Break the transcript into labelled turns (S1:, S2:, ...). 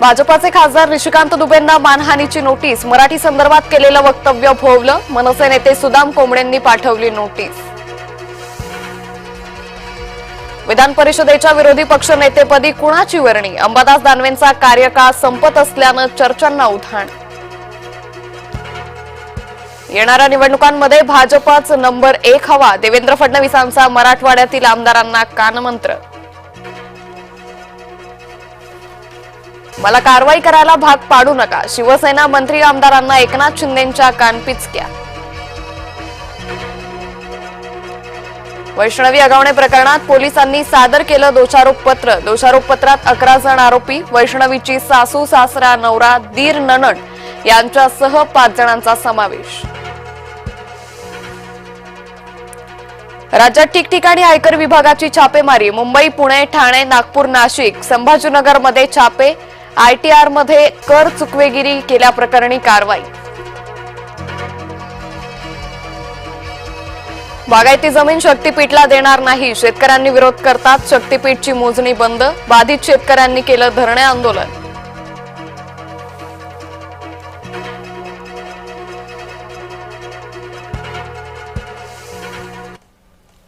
S1: भाजपाचे खासदार ऋषिकांत दुबेंना मानहानीची नोटीस. मराठी संदर्भात केलेलं वक्तव्य भोवलं. मनसे नेते सुदाम कोंबडेंनी पाठवली नोटीस. विधान परिषदेच्या विरोधी पक्ष नेतेपदी कुणाची वर्णी? अंबादास दानवेंचा कार्यकाळ संपत असल्यानं चर्चांना उधाण. येणाऱ्या निवडणुकांमध्ये भाजपाच नंबर एक हवा. देवेंद्र फडणवीसांचा मराठवाड्यातील आमदारांना कानमंत्र. मला कारवाई करायला भाग पाडू नका. शिवसेना मंत्री आमदारांना एकनाथ शिंदेच्या कानपिचक्या वैष्णवी अगावणे प्रकरणात पोलिसांनी सादर केलं दोषारोप पत्र दोषारोप पत्रात अकरा जण आरोपी वैष्णवीची सासू सासरा नवरा दीर ननड यांच्यासह पाच जणांचा समावेश. राज्यात ठिकठिकाणी आयकर विभागाची छापेमारी. मुंबई पुणे ठाणे नागपूर नाशिक संभाजीनगरमध्ये छापे आयटीआरमध्ये कर चुकवेगिरी केल्याप्रकरणी कारवाई. बागायती जमीन शक्तीपीठला देणार नाही. शेतकऱ्यांनी विरोध करतात शक्तीपीठची मोजणी बंद बाधित शेतकऱ्यांनी केलं धरणे आंदोलन.